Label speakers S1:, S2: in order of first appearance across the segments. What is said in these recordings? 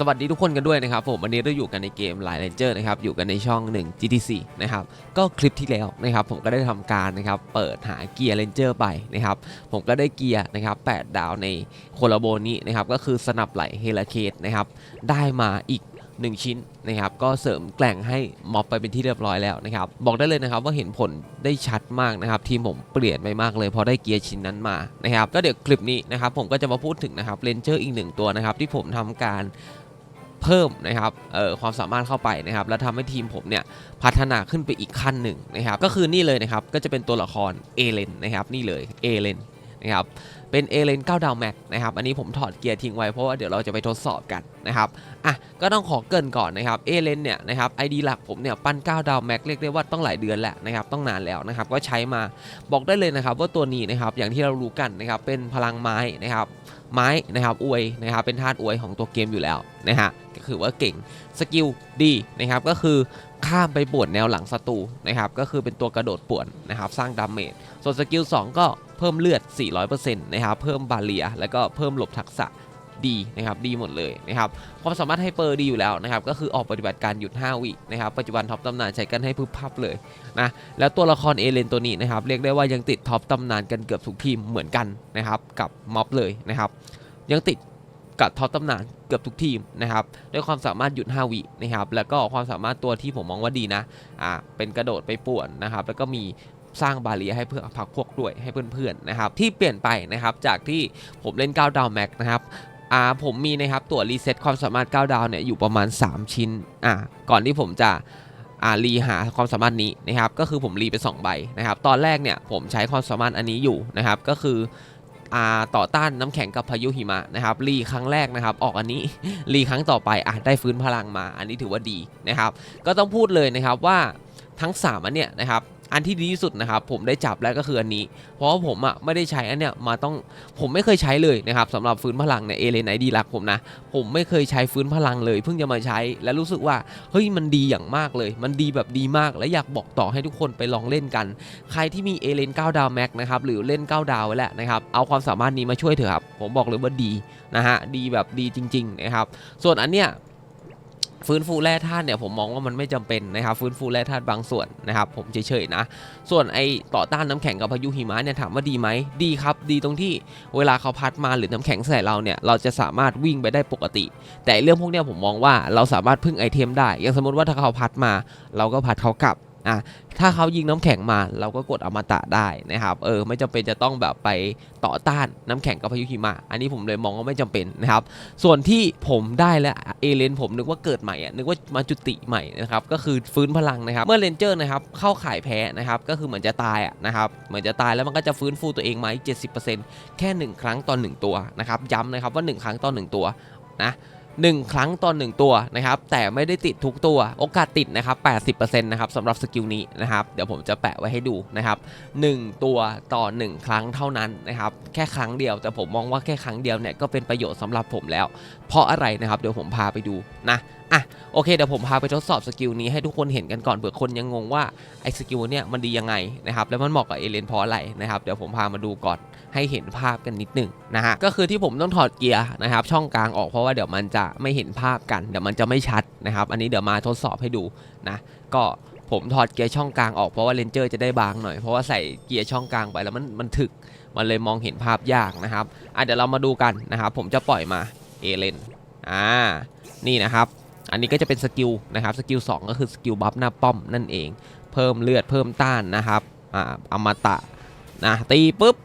S1: สวัสดีทุกคนกันด้วยนะครับผมวันนี้เราอยู่กันในเกม l ล n เ r นะครับอยู่กันในช่อง 1 GTC นะครับก็คลิปที่แล้วนะครับผมก็ได้ทำการนะครับเปิดหาเกียร์ Ranger ไปนะครับผมก็ได้เกียร์นะครับ8ดาวในโคลาโบนี้นะครับก็คือสนับไหลเฮล a เคสนะครับได้มาอีก1 ชิ้นนะครับก็เสริมแกล่งให้ม็อบไปเป็นที่เรียบร้อยแล้วนะครับบอกได้เลยนะครับว่าเห็นผลได้ชัดมากนะครับทีมผมเปลี่ยนไปมากเลยพราะได้เกียร์ชิ้นนั้นมานะครับก็เดี๋ยวคลิปนี้นะครับผมก็จะมาพูดถึงนะครับเลนเจอร์อีกหนึ่งตัวนะครับที่ผมทำการ เพิ่มนะครับออความสามารถเข้าไปนะครับและทำให้ทีมผมเนี่ยพัฒนาขึ้นไปอีกขั้นหนึ่งนะครับก็คือนี่เลยนะครับก็จะเป็นตัวละครเอเลนนะครับนี่เลยเอเลนนะครับ เป็นเอเลน9ดาวแม็กนะครับอันนี้ผมถอดเกียร์ทิ้งไว้เพราะว่าเดี๋ยวเราจะไปทดสอบกันนะครับอะก็ต้องขอเกินก่อนนะครับเอเลนเนี่ยนะครับไอดีหลักผมเนี่ยปั้น9ดาวแม็กเรียกได้ว่าต้องหลายเดือนแหละนะครับต้องนานแล้วนะครับก็ใช้มาบอกได้เลยนะครับว่าตัวนี้นะครับอย่างที่เรารู้กันนะครับเป็นพลังไม้นะครับไม้นะครับอวยนะครับเป็นธาตุอวยของตัวเกมอยู่แล้วนะฮะก็คือว่าเก่งสกิลดีนะครับก็คือ ข้ามไปป่วนแนวหลังศัตรูนะครับก็คือเป็นตัวกระโดดป่วนนะครับสร้างดาเมจส่วนสกิล2ก็เพิ่มเลือด 400%นะครับเพิ่มบาเลีย แล้วก็เพิ่มหลบทักษะดีนะครับดีหมดเลยนะครับความสามารถไฮเปอร์ดีอยู่แล้วนะครับก็คือออกปฏิบัติการหยุด 5 วินะครับปัจจุบันท็อปตำนานใช้กันให้พึบพับเลยนะแล้วตัวละครเอเลนตัวนี้นะครับเรียกได้ว่ายังติดท็อปตำนานกันเกือบทุกทีมเหมือนกันนะครับกับม็อบเลยนะครับยังติด กับท็อปตำนานเกือบทุกทีมนะครับด้วยความสามารถหยุด5วินะครับแล้วก็ความสามารถตัวที่ผมมองว่าดีนะอ่าเป็นกระโดดไปป่วนนะครับแล้วก็มีสร้างบาเรียให้เพื่อพักพวกด้วยให้เพื่อนๆนะครับที่เปลี่ยนไปนะครับจากที่ผมเล่น9ดาวแม็กนะครับอ่าผมมีนะครับตัวรีเซ็ตความสามารถ9ดาวเนี่ยอยู่ประมาณ 3 ชิ้นอ่าก่อนที่ผมจะอ่ารีหาความสามารถนี้นะครับก็คือผมรีไป2ใบนะครับตอนแรกเนี่ยผมใช้ความสามารถอันนี้อยู่นะครับก็คือ ต่อต้านน้ำแข็งกับพายุหิมะนะครับรีครั้งแรกนะครับ ออกอันนี้รีครั้งต่อไปอะได้ฟื้นพลังมา อันนี้ถือว่าดีนะครับ ก็ต้องพูดเลยนะครับว่าทั้ง 3 อันเนี้ยนะครับ อันที่ดีที่สุดนะครับผมได้จับแล้วก็คืออันนี้ เพราะว่าผมอะไม่ได้ใช้อันเนี้ยมาต้องผมไม่เคยใช้เลยนะครับสำหรับฟื้นพลังเนี่ยเอเลนไอดีรักผมนะ ผมไม่เคยใช้ฟื้นพลังเลย เพิ่งจะมาใช้แล้วรู้สึกว่าเฮ้ยมันดีอย่างมากเลย มันดีแบบดีมากและอยากบอกต่อให้ทุกคนไปลองเล่นกัน ใครที่มีเอเลน9ดาวแม็กนะครับหรือเล่น 9 ดาวไว้แล้วนะครับเอาความสามารถนี้มาช่วยเถอะครับผมบอกเลยว่าดีนะฮะดีแบบดีจริงๆนะครับส่วนอันเนี้ย ฟื้นฟูแร่ธาตุเนี่ยผมมองว่ามันไม่จำเป็นนะครับฟื้นฟูแร่ธาตุบางส่วนนะครับผมเฉยๆนะ ส่วนไอต่อต้านน้ำแข็งกับพายุหิมะเนี่ยถามว่าดีไหมดีครับ ดีตรงที่เวลาเขาพัดมาหรือน้ำแข็งใส่เราเนี่ยเราจะสามารถวิ่งไปได้ปกติ แต่เรื่องพวกเนี้ยผมมองว่าเราสามารถพึ่งไอเทมได้อย่างสมมติว่าถ้าเขาพัดมา เราก็พัดเขากลับ อะถ้าเขายิงน้ำแข็งมาเราก็กดอมตะได้นะครับเออไม่จำเป็นจะต้องแบบไปต่อต้านน้ำแข็งกับพายุหิมะอันนี้ผมเลยมองว่าไม่จำเป็นนะครับส่วนที่ผมได้และเอเลนผมนึกว่าเกิดใหม่อะนึกว่ามาจุติใหม่นะครับก็คือฟื้นพลังนะครับเมื่อเลนเจอร์นะครับเข้าข่ายแพ้นะครับก็คือเหมือนจะตายอะนะครับเหมือนจะตายแล้วมันก็จะฟื้นฟูตัวเองมาอีก70%แค่1ครั้งต่อ1ตัวนะครับย้ำนะครับว่า1ครั้งต่อ1ตัวนะ หนึ่งครั้งต่อหนึ่งตัวนะครับแต่ไม่ได้ติดทุกตัวโอกาสติดนะครับ80%นะครับสำหรับสกิลนี้นะครับเดี๋ยวผมจะแปะไว้ให้ดูนะครับ1ตัวต่อ 1 ครั้งเท่านั้นนะครับแค่ครั้งเดียวแต่ผมมองว่าแค่ครั้งเดียวเนี่ยก็เป็นประโยชน์สำหรับผมแล้ว เพราะอะไรนะครับเดี๋ยวผมพาไปดูนะ อะโอเคเดี๋ยวผมพาไปทดสอบสกิลนี้ให้ทุกคนเห็นกันก่อนเผื่อคนยังงงว่าไอ้สกิลเนี่ยมันดียังไงนะครับแล้วมันเหมาะกับเอเลนเพราะอะไรนะครับเดี๋ยวผมพามาดูก่อนให้เห็นภาพกันนิดหนึ่งนะฮะก็คือที่ผมต้องถอดเกียร์นะครับช่องกลางออกเพราะว่าเดี๋ยวมันจะไม่เห็นภาพกันเดี๋ยวมันจะไม่ชัดนะครับอันนี้เดี๋ยวมาทดสอบให้ดูนะก็ผมถอดเกียร์ช่องกลางออกเพราะว่าเลนเจอร์จะได้บางหน่อยเพราะว่าใส่เกียร์ช่องกลางไปแล้วมันมันถึกมันเลยมองเห็นภาพยากนะครับอะเดี๋ยวเรามาดูกันนะครับผมจะปล่อยมาเอเลนอ่านี่นะครับ อันนี้ก็จะเป็นสกิลนะครับสกิล2ก็คือสกิลบัฟหน้าป้อมนั่นเอง เพิ่มเลือดเพิ่มต้านนะครับอ่าอมตะนะตีปุ๊บ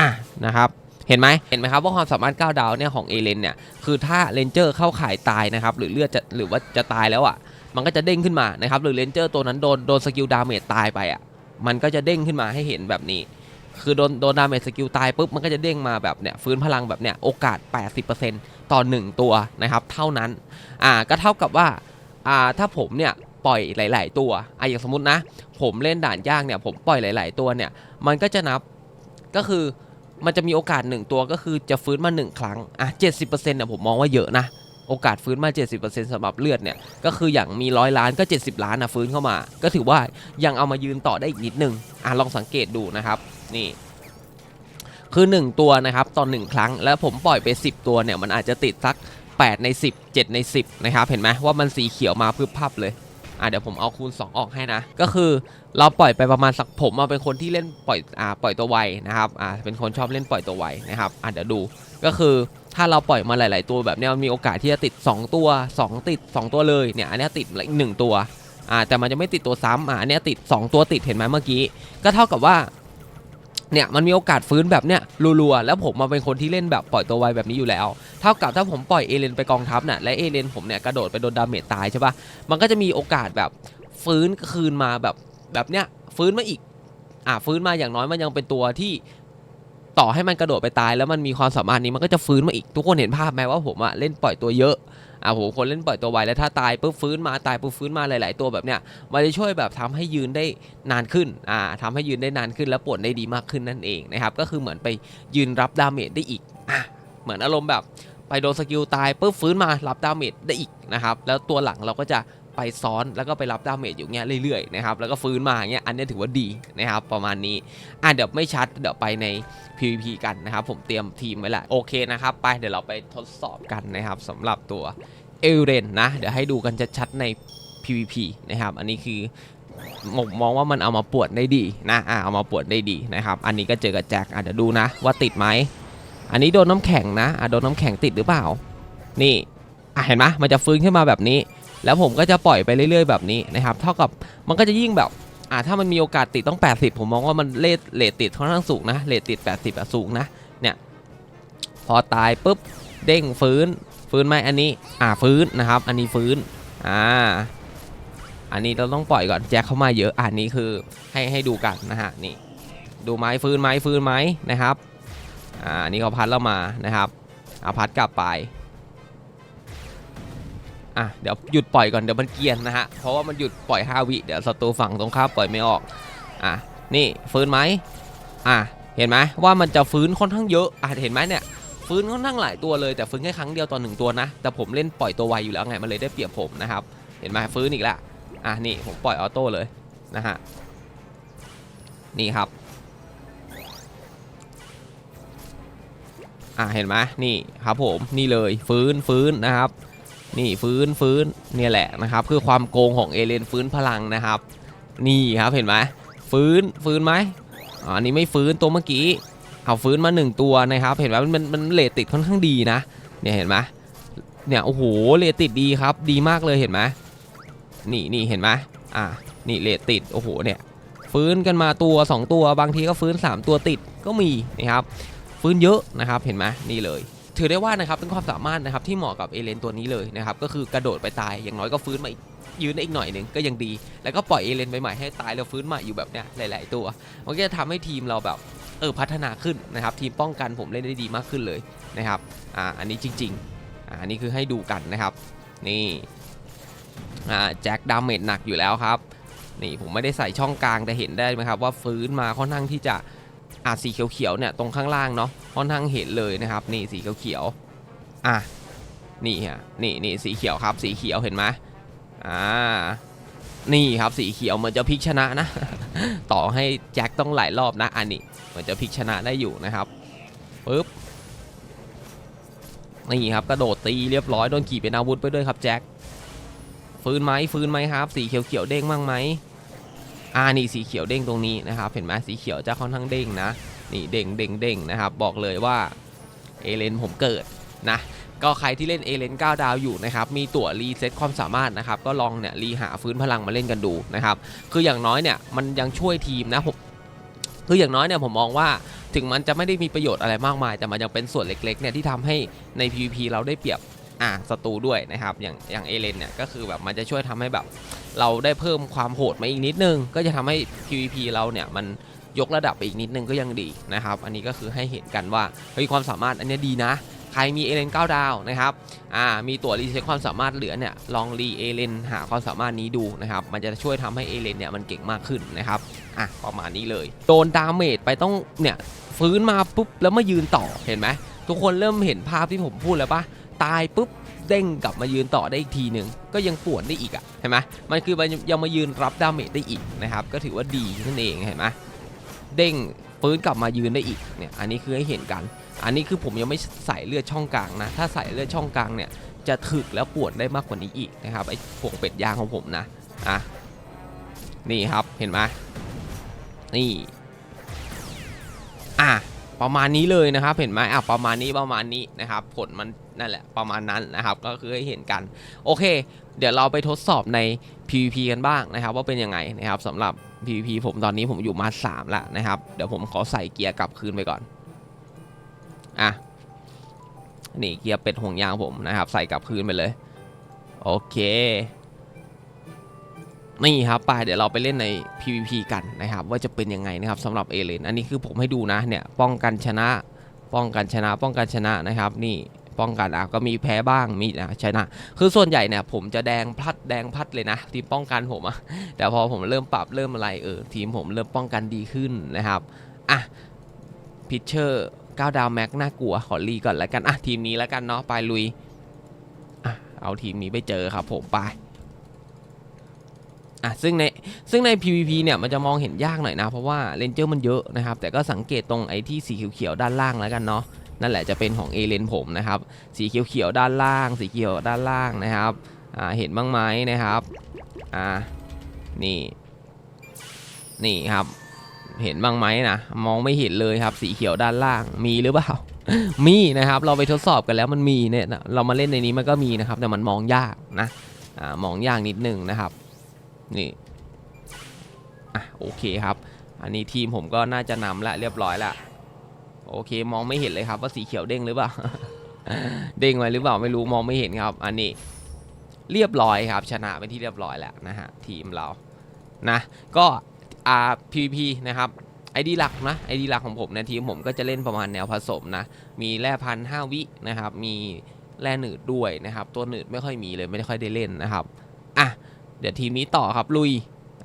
S1: อะนะครับเห็นไหมเห็นไหมครับว่าความสามารถ 9 ดาวเนี่ยของเอเลนเนี่ยคือถ้าเลนเจอร์เข้าข่ายตายนะครับหรือเลือดจะหรือว่าจะตายแล้วอะมันก็จะเด้งขึ้นมานะครับหรือเลนเจอร์ตัวนั้นโดนโดนสกิลดาเมจตายไปอะมันก็จะเด้งขึ้นมาให้เห็นแบบนี้ คือโดนโดนดาเมจสกิลตายปุ๊บมันก็จะเด้งมาแบบเนี่ยฟื้นพลังแบบเนี่ยโอกาส 80%ต่อ 1 ตัวนะครับ เท่านั้นอ่าก็เท่ากับว่าอ่าถ้าผมเนี่ยปล่อยหลาย ๆ ตัวอะอย่างสมมตินะ ผมเล่นด่านยากเนี่ยผมปล่อยหลาย ๆ ตัวเนี่ยมันก็จะนับก็คือมันจะมีโอกาสหนึ่งตัวก็คือจะฟื้นมาหนึ่งครั้งอะเจ็ดสิบเปอร์เซ็นต์เนี่ยผมมองว่าเยอะนะ โอกาสฟื้นมา 70%สำหรับเลือดเนี่ยก็คืออย่างมีร้อยล้านก็ 70 ล้านนะฟื้นเข้ามา ก็ถือว่ายังเอามายืนต่อได้อีกนิดนึงอะลองสังเกตดูนะครับนี่คือ 1 ตัวนะครับตอน1ครั้ง แล้วผมปล่อยไป 10 ตัวเนี่ยมันอาจจะติดสัก 8 ใน 10 7 ใน 10 นะครับ เห็นไหมว่ามันสีเขียวมาพึบพับเลยอะเดี๋ยวผมเอาคูณ 2 ออกให้นะ ก็คือเราปล่อยไปประมาณสักผมมาเป็นคนที่เล่นปล่อยอ่าปล่อยตัวไวนะครับอ่าเป็นคนชอบเล่นปล่อยตัวไวนะครับอะเดี๋ยวดูก็คือ ถ้าเราปล่อยมาหลาย ๆ ตัวแบบเนี้ยมันมีโอกาสที่จะติด 2 ตัว 2 ติด 2 ตัวเลยเนี่ยอันเนี้ยติดอีกหนึ่งตัวอ่าแต่มันจะไม่ติดตัวซ้ำอ่าอันเนี้ยติด 2 ตัวติดเห็นไหมเมื่อกี้ก็เท่ากับว่าเนี่ยมันมีโอกาสฟื้นแบบเนี้ยรัวๆแล้วผมมาเป็นคนที่เล่นแบบปล่อยตัวไวแบบนี้อยู่แล้ว เท่ากับถ้าผมปล่อยเอเลนไปกองทัพน่ะและเอเลนผมเนี่ยกระโดดไปโดนดาเมจตายใช่ปะมันก็จะมีโอกาสแบบฟื้นคืนมาแบบแบบเนี้ยฟื้นมาอีกอ่าฟื้นมาอย่างน้อยมันยังเป็นตัวที่ ต่อให้มันกระโดดไปตายแล้วมันมีความสามารถนี้มันก็จะฟื้นมาอีกทุกคนเห็นภาพไหมว่าผมอะเล่นปล่อยตัวเยอะอ่าผมคนเล่นปล่อยตัวไวแล้วถ้าตายปุ๊บฟื้นมาตายปุ๊บฟื้นมาหลาย ๆ ตัวแบบเนี้ยมันจะช่วยแบบทำให้ยืนได้นานขึ้นอ่าทำให้ยืนได้นานขึ้น แล้วปวดได้ดีมากขึ้นนั่นเองนะครับก็คือเหมือนไปยืนรับดาเมจได้อีกอะเหมือนอารมณ์แบบไปโดนสกิลตายปุ๊บฟื้นมารับดาเมจได้อีกนะครับแล้วตัวหลังเราก็จะ ไปซ้อนแล้วก็ไปรับดาเมจอยู่เงี้ยเรื่อยๆนะครับแล้วก็ฟื้นมาเงี้ยอันนี้ถือว่าดีนะครับประมาณนี้อะเดี๋ยวไม่ชัดเดี๋ยวไปใน PVP กันนะครับผมเตรียมทีมไว้แหละโอเคนะครับไปเดี๋ยวเราไปทดสอบกันนะครับสำหรับตัวเอลเรนนะเดี๋ยวให้ดูกันชัดๆใน PVP นะครับอันนี้คือผมมองว่ามันเอามาปวดได้ดีนะอะเอามาปวดได้ดีนะครับอันนี้ก็เจอกับแจ็คอะเดี๋ยวดูนะว่าติดไหมอันนี้โดนน้ำแข็งนะอะโดนน้ำแข็งติดหรือเปล่า นี่อะเห็นไหมมันจะฟื้นขึ้นมาแบบนี้ แล้วผมก็จะปล่อยไปเรื่อย ๆ แบบนี้นะครับ เท่ากับมันก็จะยิ่งแบบอ่าถ้ามันมีโอกาสติดต้อง 80 ผมมองว่ามันเลทเลทติดค่อนข้างสูงนะเลทติด 80อะสูงนะเนี่ยพอตายปุ๊บเด้งฟื้นฟื้นไหมอันนี้อ่าฟื้นนะครับ อันนี้ฟื้นอ่าอันนี้เราต้องปล่อยก่อนแจ็คเข้ามาเยอะอันนี้คือให้ให้ดูกันนะฮะนี่ดูไหมฟื้นไหมฟื้นไหมนะครับอ่านี้เขาพัดเรามานะครับเอาพัดกลับไป อะเดี๋ยวหยุดปล่อยก่อนเดี๋ยวมันเกียนนะฮะเพราะว่ามันหยุดปล่อย5วิเดี๋ยวศัตรูฝั่งตรงข้ามปล่อยไม่ออกอะนี่ฟื้นไหมอะเห็นไหมว่ามันจะฟื้นค่อนข้างเยอะอะเห็นไหมเนี่ยฟื้นค่อนข้างหลายตัวเลยแต่ฟื้นแค่ครั้งเดียวต่อหนึ่งตัวนะ แต่ผมเล่นปล่อยตัวไวอยู่แล้วไงมันเลยได้เปรียบผมนะครับ เห็นไหมฟื้นอีกแล้วอะนี่ผมปล่อยออโต้เลยนะฮะนี่ครับอะเห็นไหมนี่ครับผมนี่เลยฟื้นฟื้นนะครับ นี่ฟื้นฟื้นเนี่ยแหละนะครับคือความโกงของเอเลนฟื้นพลังนะครับ นี่ครับเห็นไหมฟื้นฟื้นไหมอันนี้ไม่ฟื้นตัวเมื่อกี้เอาฟื้นมาหนึ่งตัวนะครับ เห็นไหมมันมันเลทติดค่อนข้างดีนะ เนี่ยเห็นไหมเนี่ยโอ้โหเลทติดดีครับ ดีมากเลยเห็นไหมนี่นี่เห็นไหมอะนี่เลทติดโอ้โหเนี่ยฟื้นกันมาตัว 2 ตัวบางทีก็ฟื้น 3 ตัวติดก็มีนะครับฟื้นเยอะนะครับเห็นไหมนี่เลย ถือได้ว่านะครับเป็นความสามารถนะครับที่เหมาะกับเอเลนตัวนี้เลยนะครับก็คือกระโดดไปตายอย่างน้อยก็ฟื้นมาอีกยืนได้อีกหน่อยหนึ่งก็ยังดี แล้วก็ปล่อยเอเลนไปใหม่ให้ตายแล้วฟื้นมาอยู่แบบเนี้ยหลาย ๆ ตัวมันก็จะทำให้ทีมเราแบบเออพัฒนาขึ้นนะครับ ทีมป้องกันผมเล่นได้ดีมากขึ้นเลยนะครับอ่าอันนี้จริงๆอ่าอันนี้คือให้ดูกันนะครับนี่อ่าแจ็คดาเมจหนักอยู่แล้วครับนี่ผมไม่ได้ใส่ช่องกลางแต่เห็นได้ไหมครับว่าฟื้นมาค่อนข้างที่จะอะสีเขียวๆเนี่ยตรงข้างล่างเนาะ ค่อนข้างเห็นเลยนะครับ นี่สีเขียวๆอะนี่ฮะนี่นี่สีเขียวครับ สีเขียวเห็นไหมอ่านี่ครับสีเขียวเหมือนจะพลิกชนะนะ ต่อให้แจ็คต้องหลายรอบนะอันนี้เหมือนจะพลิกชนะได้อยู่นะครับปึ๊บนี่ครับกระโดดตีเรียบร้อยโดนขี่เป็นอาวุธไปด้วยครับแจ็คฟื้นไหมฟื้นไหมครับ สีเขียวๆเด้งบ้างไหมอ่านี่สีเขียวเด้งตรงนี้นะครับ เห็นไหมสีเขียวจะค่อนข้างเด้งนะ นี่เด้งเด้งเด้งนะครับ บอกเลยว่าเอเลนผมเกิดนะก็ใครที่เล่นเอเลน9ดาวอยู่นะครับ มีตั๋วรีเซ็ตความสามารถนะครับ ก็ลองเนี่ยรีหาฟื้นพลังมาเล่นกันดูนะครับ คืออย่างน้อยเนี่ยมันยังช่วยทีมนะผมคืออย่างน้อยเนี่ยผมมองว่าถึงมันจะไม่ได้มีประโยชน์อะไรมากมาย แต่มันยังเป็นส่วนเล็กๆเนี่ยที่ทำให้ใน PVP เราได้เปรียบอ่าศัตรูด้วยนะครับ อย่างอย่างเอเลนเนี่ยก็คือแบบมันจะช่วยทำให้แบบ เราได้เพิ่มความโหดมาอีกนิดนึง ก็จะทำให้ PVP เราเนี่ยมัน ยกระดับไปอีกนิดนึงก็ยังดีนะครับ อันนี้ก็คือให้เห็นกันว่าเฮ้ยความสามารถอันนี้ดีนะ ใครมีเอเลน9ดาวนะครับอ่ามีตัวรีเซ็ตความสามารถเหลือเนี่ยลองรีเอเลนหาความสามารถนี้ดูนะครับ มันจะช่วยทำให้เอเลนเนี่ยมันเก่งมากขึ้นนะครับอะประมาณนี้เลยโดนดาเมจไปต้องเนี่ยฟื้นมาปุ๊บแล้วมายืนต่อเห็นไหมทุกคนเริ่มเห็นภาพที่ผมพูดแล้วปะตายปุ๊บเด้งกลับมายืนต่อได้อีกทีหนึ่งก็ยังปวดได้อีกอะเห็นไหมมันคือมันยังมายืนรับดาเมจได้อีกนะครับ ก็ถือว่าดีนั่นเองเห็นไหม เด้งฟื้นกลับมายืนได้อีกเนี่ยอันนี้คือให้เห็นกัน อันนี้คือผมยังไม่ใส่เลือดช่องกลางนะ ถ้าใส่เลือดช่องกลางเนี่ยจะถึกแล้วปวดได้มากกว่านี้อีกนะครับไอ้พวกเป็ดยางของผมนะอะนี่ครับเห็นไหมนี่อะประมาณนี้เลยนะครับเห็นไหมอะประมาณนี้ประมาณนี้นะครับผลมัน นั่นแหละประมาณนั้นนะครับ ก็คือให้เห็นกัน โอเค เดี๋ยวเราไปทดสอบใน PVP กันบ้างนะครับ ว่าเป็นยังไงนะครับสำหรับ PVP ผมตอนนี้ผมอยู่มาสามแล้วนะครับ เดี๋ยวผมขอใส่เกียร์กลับคืนไปก่อน อะ นี่เกียร์เป็ดห่วงยางผมนะครับ ใส่กลับคืนไปเลย โอเค นี่ครับไปเดี๋ยวเราไปเล่นใน PVP กันนะครับ ว่าจะเป็นยังไงนะครับสำหรับเอเลน อันนี้คือผมให้ดูนะเนี่ย ป้องกันชนะ ป้องกันชนะ ป้องกันชนะนะครับ นี่ ป้องกันอะก็มีแพ้บ้างมีอะชนะ คือส่วนใหญ่เนี่ยผมจะแดงพลัดแดงพลัดเลยนะ ทีมป้องกันผมอะแต่พอผมเริ่มปรับเริ่มอะไรเออทีมผมเริ่มป้องกันดีขึ้นนะครับอะพิชเชอร์9ดาวแม็กน่ากลัวขอรีก่อนแล้วกันอะทีมนี้แล้วกันเนาะไปลุยอะเอาทีมนี้ไปเจอครับผมไปอะซึ่งในซึ่งใน PVP เนี่ยมันจะมองเห็นยากหน่อยนะ เพราะว่าเลนเจอร์มันเยอะนะครับ แต่ก็สังเกตตรงไอ้ที่สีเขียวๆด้านล่างแล้วกันเนาะ นั่นแหละจะเป็นของเอเลนผมนะครับ สีเขียวๆด้านล่าง สีเขียวด้านล่างนะครับเห็นบ้างไหมนะครับอ่านี่ นี่ครับ เห็นบ้างไหมนะมองไม่เห็นเลยครับ สีเขียวด้านล่างมีหรือเปล่ามีนะครับ เราไปทดสอบกันแล้วมันมีเนี่ยนะเรามาเล่นในนี้มันก็มีนะครับ แต่มันมองยากนะอ่ามองยากนิดนึงนะครับ นี่อะโอเคครับ อันนี้ทีมผมก็น่าจะนำละเรียบร้อยละ โอเคมองไม่เห็นเลยครับว่าสีเขียวเด้งหรือเปล่า เด้งไว้หรือเปล่าไม่รู้มองไม่เห็นครับ อันนี้เรียบร้อยครับ ชนะไปนที่เรียบร้อยแล้วนะฮะทีมเรานะ ก็อ่า PVP นะครับไอดีหลักนะไอดีหลักของผมในทีมผมก็จะเล่นประมาณแนวผสมนะ มีแร่พันห้าวินะครับ มีแร่หนืดด้วยนะครับ ตัวหนืดไม่ค่อยมีเลยไม่ค่อยได้เล่นนะครับอะเดี๋ยวทีมนี้ต่อครับลุย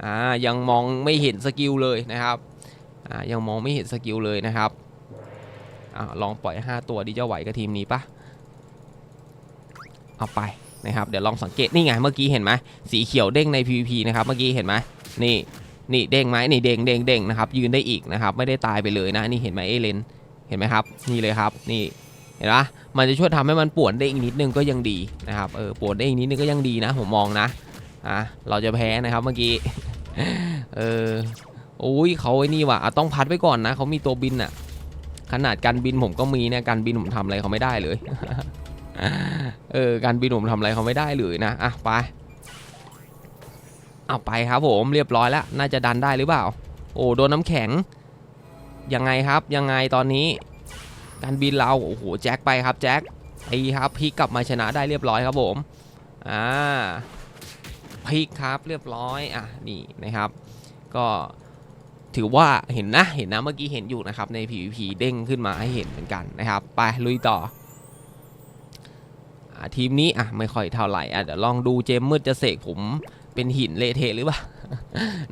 S1: อ่ายังมองไม่เห็นสกิลเลยนะครับอ่ายังมองไม่เห็นสกิลเลยนะครับ อลองปล่อย 5 ตัวดีจะไหวกับทีมนี้ปะเอาไปนะครับเดี๋ยวลองสังเกตนี่ไงเมื่อกี้เห็นไหมสีเขียวเด้งใน PVP นะครับเมื่อกี้เห็นไหมนี่นี่เด้งไหมนี่เด้งเด้งเด้งนะครับยืนได้อีกนะครับไม่ได้ตายไปเลยนะนี่เห็นไหมเอเลนเห็นไหมครับนี่เลยครับนี่เห็นปะมันจะช่วยทำให้มันปวดได้อีกนิดนึงก็ยังดีนะครับเออปวดได้อีกนิดนึงก็ยังดีนะผมมองนะอะเราจะแพ้นะครับเมื่อกี้เออโอ้ยเขาไอ้นี่ว่ะต้องพัดไว้ก่อนนะเขามีตัวบินอะ ขนาดการบินผมก็มีเนี่ยการบินผมทำอะไรเขาไม่ได้เลย เออการบินผมทำอะไรเขาไม่ได้เลยนะอะไปเอาไปครับผมเรียบร้อยแล้ว น่าจะดันได้หรือเปล่า โอ้โดนน้ำแข็ง ยังไงครับยังไงตอนนี้ การบินเราโอ้โหแจ็คไปครับแจ็คไอ้ครับพลิกกลับมาชนะได้เรียบร้อยครับผมอ่าพลิกครับเรียบร้อยอะนี่นะครับ ก็ ถือว่าเห็นนะเห็นนะเมื่อกี้เห็นอยู่นะครับใน PVP เด้งขึ้นมาให้เห็นเหมือนกันนะครับ ไปลุยต่ออทีมนี้อะไม่ค่อยเท่าไหร่อะเดี๋ยวลองดูเจมมืดจะเสกผมเป็นหินเละเทะหรือเปล่า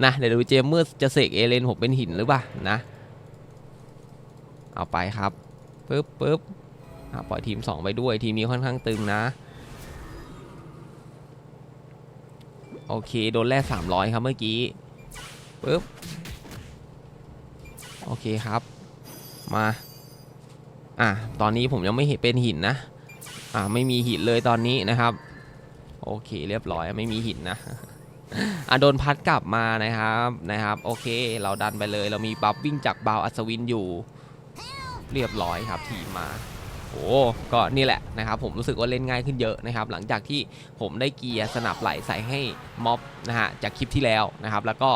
S1: นะเดี๋ยวดูเจมเมื่อจะเสกเอเลนผมเป็นหินหรือเปล่านะเอาไปครับปึ๊บปึ๊บอะปล่อยทีม 2 ไปด้วยทีมนี้ค่อนข้างตึงนะ โอเค โดนแร่300 ครับเมื่อกี้ปึ๊บ เคครับ มา อะ ตอนนี้ผมยังไม่เห็นเป็นหินนะ อะไม่มีหินเลยตอนนี้นะครับ โอเคเรียบร้อยไม่มีหินนะอะโดนพัดกลับมานะครับนะครับ โอเค เราดันไปเลย เรามีบัฟวิ่งจากบาวอัศวินอยู่ เรียบร้อยครับทีมมาโอ้ก็นี่แหละนะครับ ผมรู้สึกว่าเล่นง่ายขึ้นเยอะนะครับ หลังจากที่ผมได้เกียร์สนับไหลใส่ให้ม็อบนะฮะจากคลิปที่แล้วนะครับ แล้วก็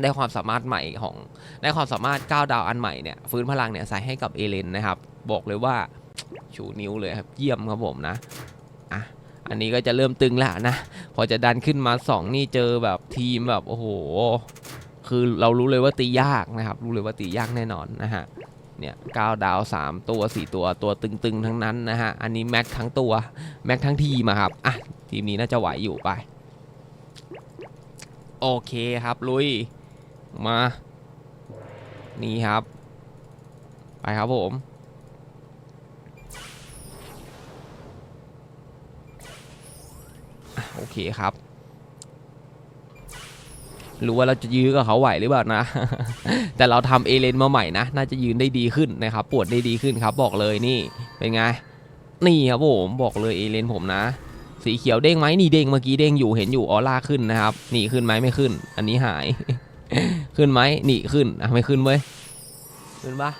S1: ได้ความสามารถใหม่ของได้ความสามารถ9ดาวอันใหม่เนี่ยฟื้นพลังเนี่ยใส่ให้กับเอเลนนะครับ บอกเลยว่าชูนิ้วเลยครับเยี่ยมครับผมนะอะอันนี้ก็จะเริ่มตึงแล้วนะ พอจะดันขึ้นมา 2 นี่เจอแบบทีมแบบ โอ้โห คือเรารู้เลยว่าตียากนะครับ รู้เลยว่าตียากแน่นอนนะฮะเนี่ย9ดาว 3 ตัว 4 ตัวตัวตึงๆ ทั้งนั้นนะฮะ อันนี้แม็กทั้งตัวแม็กทั้งทีมครับอะทีมนี้น่าจะไหวอยู่ไป โอเคครับลุย มา นี่ครับ ไปครับผม โอเคครับรู้ว่าเราจะยื้อกับเขาไหวหรือเปล่านะ แต่เราทำเอเลนมาใหม่นะ น่าจะยืนได้ดีขึ้นนะครับ ปวดได้ดีขึ้นครับ บอกเลยนี่ เป็นไง นี่ครับผมบอกเลยเอเลนผมนะ สีเขียวเด้งไหมนี่เด้งเมื่อกี้เด้งอยู่เห็นอยู่ออร่าขึ้นนะครับ นี่ขึ้นไหมไม่ขึ้น อันนี้หาย ขึ้นไหมนี่ขึ้นอะไม่ขึ้นเว้ยขึ้นปะ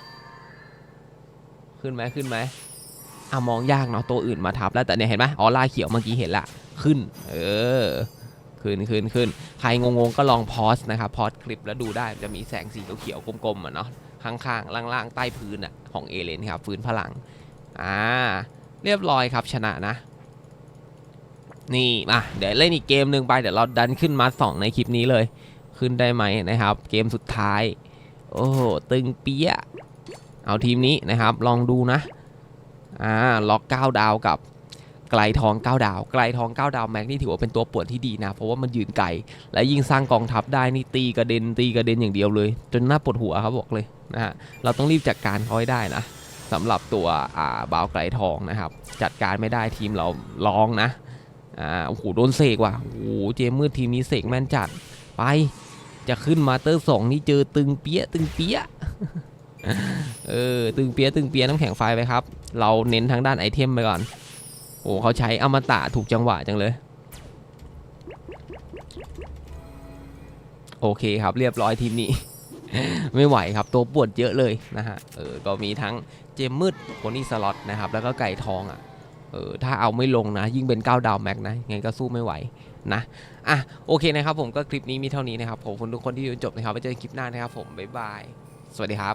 S1: ขึ้นไหมขึ้นไหมอะมองยากเนาะตัวอื่นมาทับแล้วแต่เนี่ยเห็นไหมอ๋อร่าเขียวเมื่อกี้เห็นละขึ้น เออขึ้นขึ้นขึ้นใครงงๆก็ลองพอสนะครับพอสคลิปแล้วดูได้จะมีแสงสีเขียวๆกลมๆอะเนาะข้างๆล่างๆใต้พื้นอะของเอเลนครับฟื้นพลังอ่าเรียบร้อยครับชนะนะนี่มาเดี๋ยวเล่นอีกเกมหนึ่งไปเดี๋ยวเราดันขึ้นมาสองในคลิปนี้เลย ขึ้นได้ไหมนะครับ เกมสุดท้าย โอ้โหตึงเปี้ยะเอาทีมนี้นะครับลองดูนะอ่าล็อก9ดาวกับไกลทอง 9 ดาว ไกลทอง 9 ดาวแม็กนี่ถือว่าเป็นตัวป่วนที่ดีนะ เพราะว่ามันยืนไกล และยิ่งสร้างกองทัพได้นี่ตีกระเด็นตีกระเด็นอย่างเดียวเลย จนหน้าปวดหัวครับบอกเลยนะฮะเราต้องรีบจัดการเขาให้ได้นะสำหรับตัวอ่าบาวไกลทองนะครับ จัดการไม่ได้ทีมเราร้องนะอ่าโอ้โหโดนเสกว่ะโอ้โหเจมมืดทีมนี้เสกแม่นจัดไป จะขึ้นมาเตอร์สองนี่เจอตึงเปี้ยะตึงเปี้ยะเออตึงเปี้ยะตึงเปี้ยะน้ำแข็งไฟไปครับ เราเน้นทางด้านไอเทมไปก่อนโอ้เขาใช้อมตะถูกจังหวะจังเลย โอเคครับเรียบร้อยทีมนี้ ไม่ไหวครับตัวปวดเยอะเลยนะฮะเออก็มีทั้งเจมมืดโคนี่สล็อตนะครับ แล้วก็ไก่ทองอะเออถ้าเอาไม่ลงนะ ยิ่งเป็น9ดาวแม็กนะไงก็สู้ไม่ไหวนะ อะโอเคนะครับผมก็คลิปนี้มีเท่านี้นะครับผมขอบคุณทุกคนที่ดูจนจบนะครับไว้เจอกันคลิปหน้านะครับผมบ๊ายบาย สวัสดีครับ